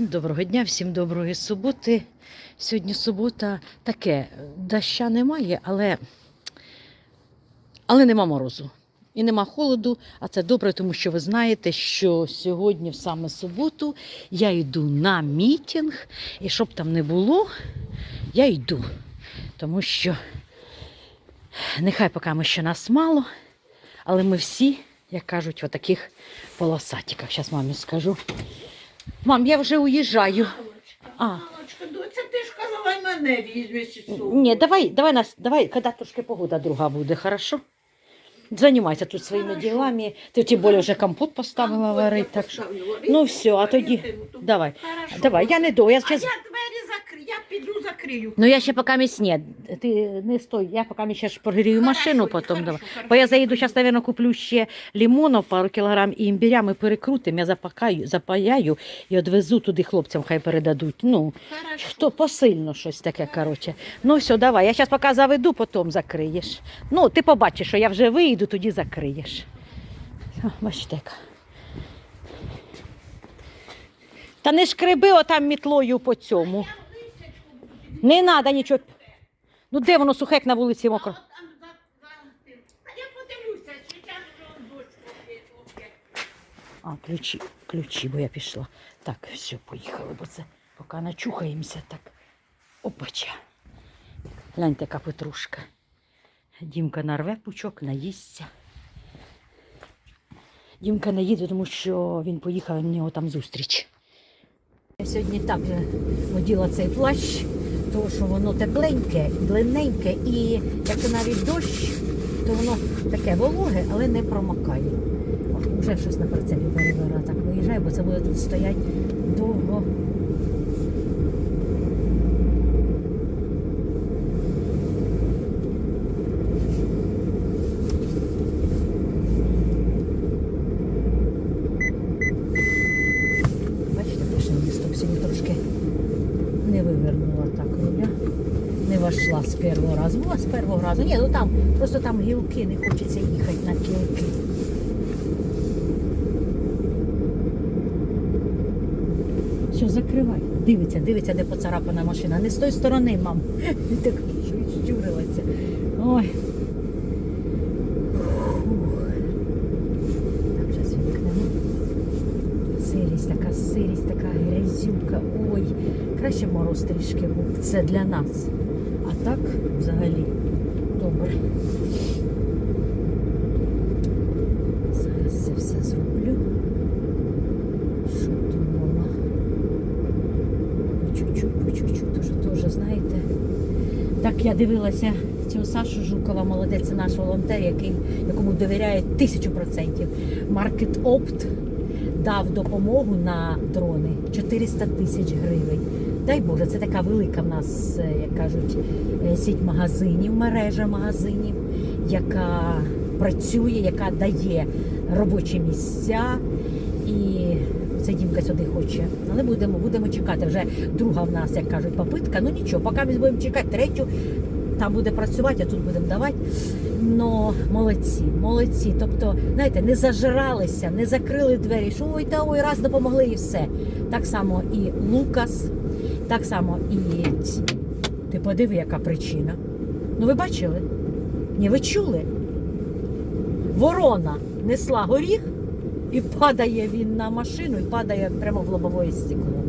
Доброго дня, всім доброї суботи. Сьогодні субота таке, доща немає, але, але нема морозу. І нема холоду, а це добре, тому що ви знаєте, що сьогодні, в саме суботу, я йду на мітінг, і щоб там не було, я йду. Тому що нехай поки ми ще нас мало, але ми всі, як кажуть, в таких полосатиках. Зараз мамі скажу. Мам, я вже уїжджаю. А. Мамочка, доця, ти ж казала, й мене візьмеш із собою. Ні, давай, давай нас, давай, коли трошки погода друга буде, хорошо? Займайся тут своїми Хорошо. ділами. Ти тим більше вже компот поставила я варити. Так що. поставлю Ну все, а тоді. то- Давай. Хорошо. Давай, я не до. Я А щас... я я піду закрию. Ну я ще поки місць ні. Ти не стой, я поки ще ж прогрію Хорошо, машину, потім хорошо, давай. хорошо. Бо я заїду зараз, мабуть, куплю ще лимонів, пару кілограм і імбиря, ми перекрутимо, я запакаю, запаяю і відвезу туди хлопцям, хай передадуть. Ну, Хорошо. Хто посильно щось таке, коротше. Ну все, давай. Я зараз поки заведу, потім закриєш. Ну, ти побачиш, що я вже вийду, тоді закриєш. О, бачите. як. Та не шкреби отам мітлою по цьому. Не треба нічого. Ну де воно сухе, як на вулиці мокро? А я подивлюся, А, ключі, ключі, бо я пішла. Так, все, поїхали, бо це поки начухаємося, так. Опача. Гляньте, яка петрушка. Дімка нарве пучок, наїсться. Дімка не їде, тому що він поїхав, у нього там зустріч. Я сьогодні так же оділа цей плащ, тому що воно тепленьке, длинненьке, і як навіть дощ, то воно таке вологе, але не промокає. Вже щось на прицепі перевера так виїжджає, бо це буде тут стоять довго. Бачите, пише місто сьогодні трошки не вивернула так руля. Вошла з першого разу. Була з першого разу. Ні, ну там, просто там гілки, не хочеться їхати на гілки. Все, закривай. Дивиться, дивиться, де поцарапана машина. Не з тої сторони, мам. Так щурилася. Ой. Так, зараз вікнемо. Сирість, така сирість, така грязюка. Ой, краще мороз трішки був. Це для нас. Так взагалі добре. Зараз це все зроблю. Що думала? По чуть-чуть, по чуть-чуть, дуже теж, знаєте. Так я дивилася цього Сашу Жукова, молодець, це наш волонтер, який, якому довіряє тисячу процентів. Маркет Опт дав допомогу на дрони 400 тисяч гривень. Дай Боже, це така велика в нас, е, як кажуть, е, сіть магазинів, мережа магазинів, яка працює, яка дає робочі місця. І це Дімка сюди хоче. Але будемо, будемо чекати. Вже друга в нас, як кажуть, попитка. Ну нічого, поки ми будемо чекати третю, там буде працювати, а тут будемо давати. Но молодці, молодці. Тобто, знаєте, не зажиралися, не закрили двері, що ой та ой, раз допомогли і все. Так само і Лукас, так само і ці. Ти подиви, яка причина. Ну ви бачили? Ні, ви чули? Ворона несла горіх і падає він на машину і падає прямо в лобове стекло.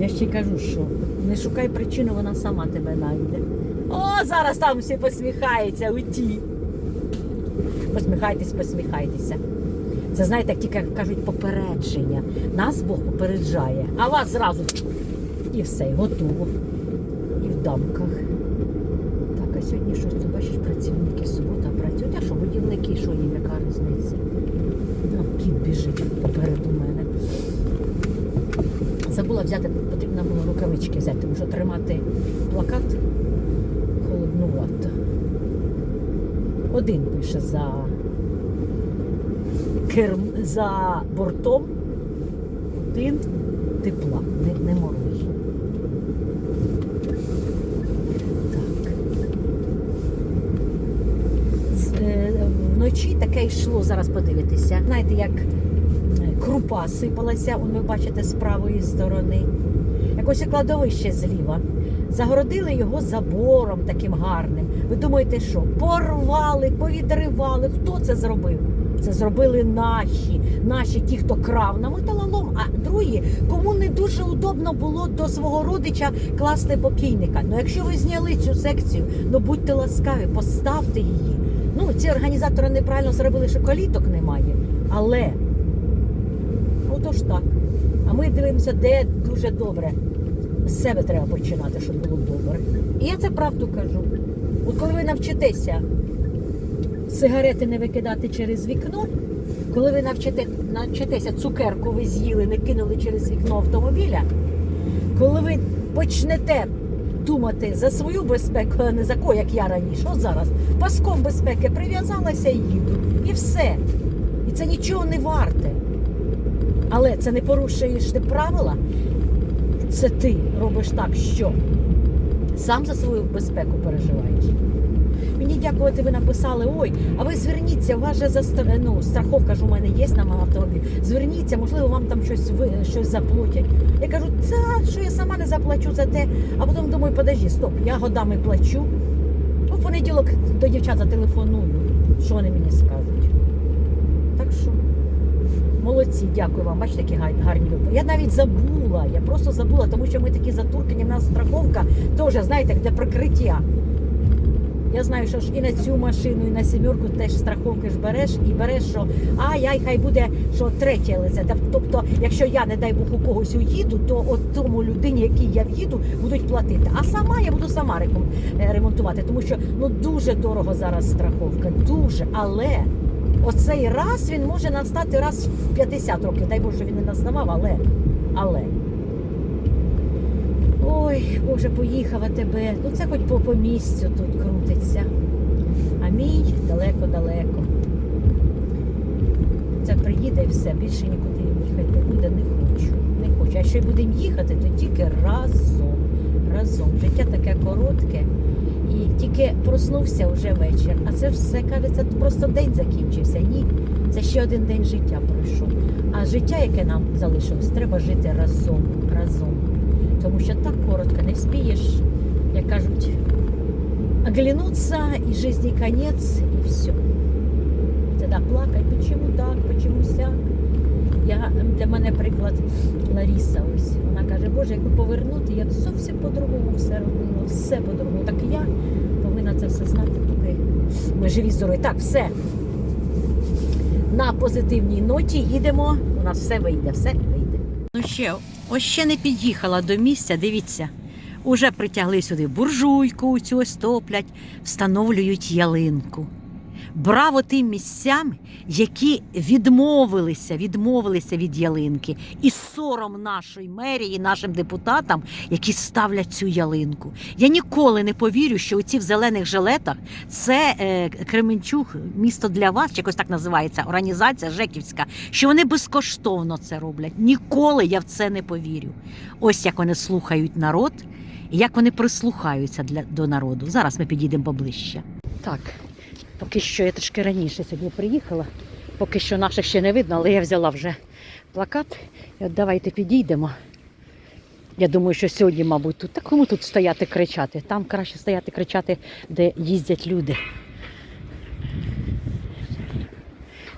Я ще й кажу, що не шукай причину, вона сама тебе знайде. О, зараз там всі посміхаються у ті. Посміхайтесь, посміхайтеся. Це знаєте, як тільки кажуть попередження. Нас Бог попереджає, а вас зразу і все, і готово. І в дамках. Так, а сьогодні щось ти бачиш, працівники субота працюють. А що, будівники, що їм, яка різниця? Ну, кіт біжить попереду мене. Забула взяти, потрібно було рукавички взяти, тому що тримати плакат холоднувато. Один пише за керм за бортом, один тепла, не, не морозу. Так. З- е, Вночі таке йшло, зараз подивитися. Знаєте, як е, крупа сипалася, он ви бачите, з правої сторони. Якось кладовище зліва. Загородили його забором таким гарним. Ви думаєте, що? Порвали, повідривали. Хто це зробив? Це зробили наші, наші ті, хто крав на металолом, а другі, кому не дуже удобно було до свого родича класти покійника. Ну якщо ви зняли цю секцію, ну будьте ласкаві, поставте її. Ну, ці організатори неправильно зробили, що коліток немає. Але отож так. А ми дивимося, де дуже добре. З себе треба починати, щоб було добре. І я це правду кажу. От коли ви навчитеся сигарети не викидати через вікно, коли ви навчите, навчитеся цукерку ви з'їли, не кинули через вікно автомобіля, коли ви почнете думати за свою безпеку, а не за кого, як я раніше, от зараз, паском безпеки прив'язалася і їду. І все. І це нічого не варте. Але це не порушуєш ти правила, це ти робиш так, що сам за свою безпеку переживаєш. Мені дякувати, ви написали, ой, а ви зверніться, у вас же за ну, страховка ж у мене є на моєму автомобілі. Зверніться, можливо, вам там щось ви щось заплатять. Я кажу, та що я сама не заплачу за те, а потім думаю, подожди, стоп, я годами плачу. Ну, в понеділок до дівчат зателефоную, що вони мені скажуть. Так що. Молодці, дякую вам. Бачите, які гарні люди. Я навіть забула, я просто забула, тому що ми такі затуркані, в нас страховка теж, знаєте, для прикриття. Я знаю, що ж і на цю машину, і на сімерку теж страховки ж береш і береш, що ай, ай, хай буде що третє лице. Тоб- Тобто, якщо я, не дай Бог, у когось уїду, то от тому людині, якій я в'їду, будуть платити. А сама я буду сама е, ремонтувати, тому що ну дуже дорого зараз страховка, дуже. Але оцей раз він може настати раз в 50 років. Дай Боже, він не наставав, але. але. Ой, Боже, поїхала тебе. Ну це хоч по, по місцю тут крутиться. А мій далеко-далеко. Це приїде і все, більше нікуди їхати не буде, не хочу. Не хочу. А й будемо їхати, то тільки разом. Разом. Життя таке коротке. І тільки проснувся вже вечір. А це все кажеться, просто день закінчився. Ні, це ще один день життя пройшов. А життя, яке нам залишилось, треба жити разом. разом. Тому що так коротко не вспієш, як кажуть, оглянуться, і житті конець, і все. Тоді плакать, почему так, почему сяк. Я, для мене приклад Ларіса ось. Вона каже, Боже, якби повернути, я б зовсім по-другому все робила, все по-другому. Так і я повинна це все знати, поки ми живі здорові. Так, все. На позитивній ноті їдемо. У нас все вийде, все вийде. Ну ще, ось ще не під'їхала до місця, дивіться. Уже притягли сюди буржуйку, цю ось топлять, встановлюють ялинку. Браво тим місцям, які відмовилися, відмовилися від ялинки. І сором нашої мерії, нашим депутатам, які ставлять цю ялинку. Я ніколи не повірю, що оці в зелених жилетах це е, Кременчук, місто для вас, якось так називається, організація Жеківська, що вони безкоштовно це роблять. Ніколи я в це не повірю. Ось як вони слухають народ, і як вони прислухаються для, до народу. Зараз ми підійдемо поближче. Так, поки що я трошки раніше сьогодні приїхала. Поки що наших ще не видно, але я взяла вже плакат. І от давайте підійдемо. Я думаю, що сьогодні, мабуть, тут. Та кому тут стояти кричати? Там краще стояти кричати, де їздять люди.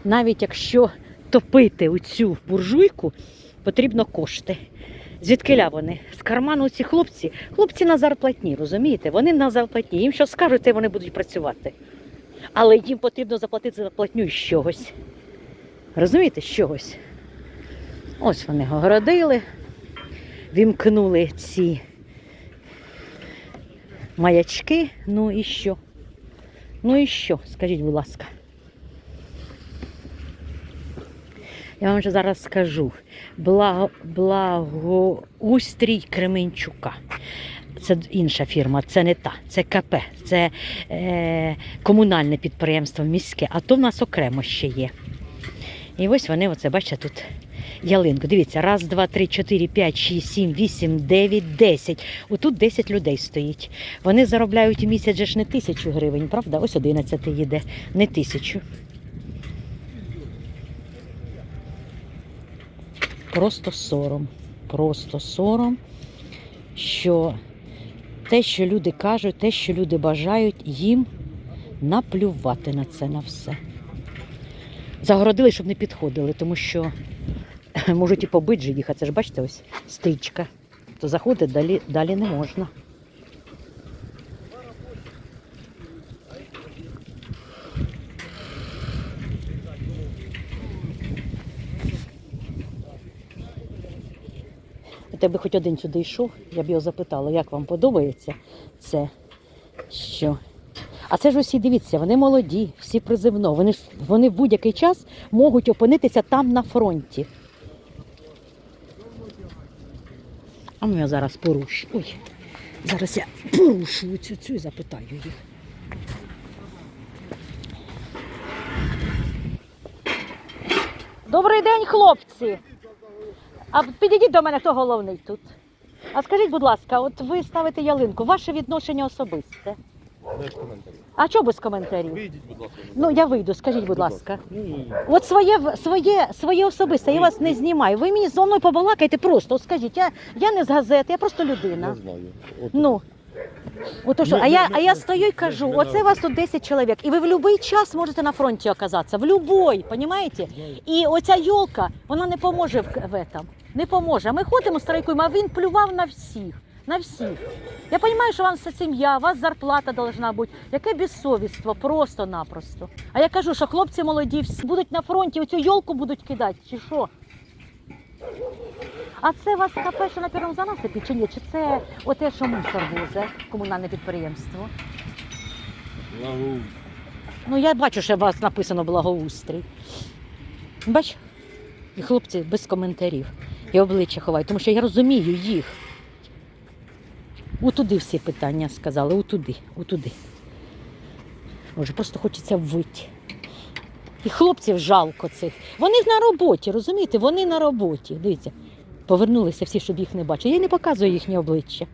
Навіть якщо топити оцю буржуйку, потрібно кошти. Звідкиля вони? З карману ці хлопці. Хлопці на зарплатні, розумієте? Вони на зарплатні. Їм що скажуть, вони будуть працювати. Але їм потрібно заплатити зарплатню з чогось. Розумієте, з чогось. Ось вони огородили, вімкнули ці маячки. Ну і що? Ну і що? Скажіть, будь ласка. Я вам вже зараз скажу. Благо, благоустрій Кременчука. Це інша фірма, це не та, це КП, це е, комунальне підприємство міське, а то в нас окремо ще є. І ось вони, оце, бачите, тут ялинку. Дивіться, раз, два, три, чотири, п'ять, шість, сім, вісім, дев'ять, десять. Отут 10 людей стоїть. Вони заробляють місяць ж не тисячу гривень, правда? Ось 11 їде, не тисячу. просто сором. Просто сором, що те, що люди кажуть, те, що люди бажають, їм наплювати на це на все. Загородили, щоб не підходили, тому що можуть і побити же їх, а це ж бачите, ось стрічка. То заходить далі, далі не можна. У тебе хоч один сюди йшов, я б його запитала, як вам подобається це, що. А це ж усі дивіться, вони молоді, всі призивно. Вони, вони в будь-який час можуть опинитися там на фронті. А ну я зараз порушу. Ой, зараз я порушу цю цю і запитаю їх. Добрий день, хлопці. А підійдіть до мене, хто головний тут. А скажіть, будь ласка, от ви ставите ялинку, ваше відношення особисте. Без коментарів. А чого без коментарів? Вийдіть, будь ласка. Ну я вийду, скажіть, будь ласка. От своє в- своє, своє особисте, я вас не знімаю. Ви мені зі мною побалакайте просто. От скажіть, я, я не з газети, я просто не людина. знаю. От, Ну. Ото що, а я, а я стою і кажу, оце вас тут 10 чоловік, і ви в будь-який час можете на фронті оказатися, в будь-який, розумієте? І оця йолка, вона не поможе в, в этом. Не поможе. Ми ходимо, страйкуємо, а він плював на всіх. На всіх. Я розумію, що вам вся сім'я, у вас зарплата должна бути. Яке безсовіство, просто-напросто. А я кажу, що хлопці молоді всі будуть на фронті, оцю йолку будуть кидати, чи що? А це у вас кафе, що на першому занасипі, чи ні? Чи це оте, що мусор возе, комунальне підприємство? Лагу. Ну, я бачу, що у вас написано благоустрій. Бач, і хлопці без коментарів. І обличчя ховають, тому що я розумію їх. Утуди всі питання сказали, утуди, утуди. Може, просто хочеться вити. І хлопців жалко цих. Вони на роботі, розумієте? Вони на роботі. Дивіться, повернулися всі, щоб їх не бачили. Я не показую їхнє обличчя.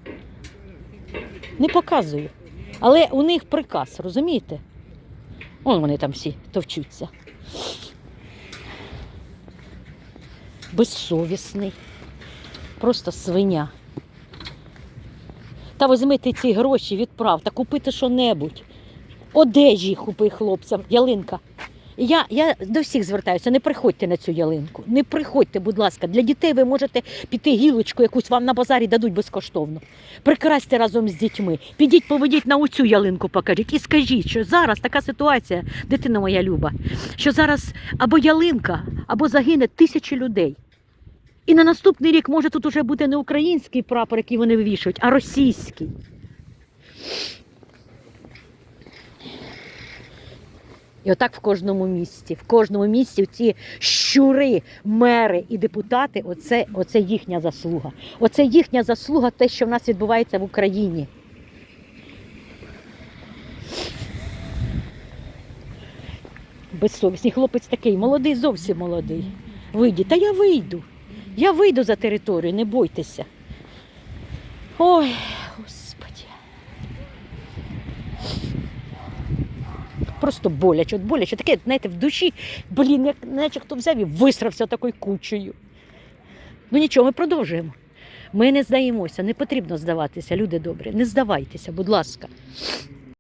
Не показую. Але у них приказ, розумієте? Вон вони там всі товчуться. Безсовісний. Просто свиня. Та візьми ти ці гроші, відправ, та купити що-небудь. Одежі купи хлопцям, ялинка. Я, я до всіх звертаюся, не приходьте на цю ялинку. Не приходьте, будь ласка. Для дітей ви можете піти гілочку, якусь вам на базарі дадуть безкоштовно. Прикрасьте разом з дітьми. Підіть, поведіть на оцю ялинку, покажіть і скажіть, що зараз така ситуація, дитина моя люба, що зараз або ялинка, або загине тисячі людей. І на наступний рік може тут уже бути не український прапор, який вони вивішують, а російський. І отак в кожному місті. В кожному місті ці щури, мери і депутати оце, оце їхня заслуга. Оце їхня заслуга, те, що в нас відбувається в Україні. Безсовісний хлопець такий, молодий, зовсім молодий. Вийдіть. Та я вийду. Я вийду за територію, не бойтеся. Ой, господі. Просто боляче, от боляче. Таке, знаєте, в душі, блін, як наче хто взяв і висрався такою кучею. Ну нічого, ми продовжуємо. Ми не здаємося, не потрібно здаватися, люди добрі. Не здавайтеся, будь ласка.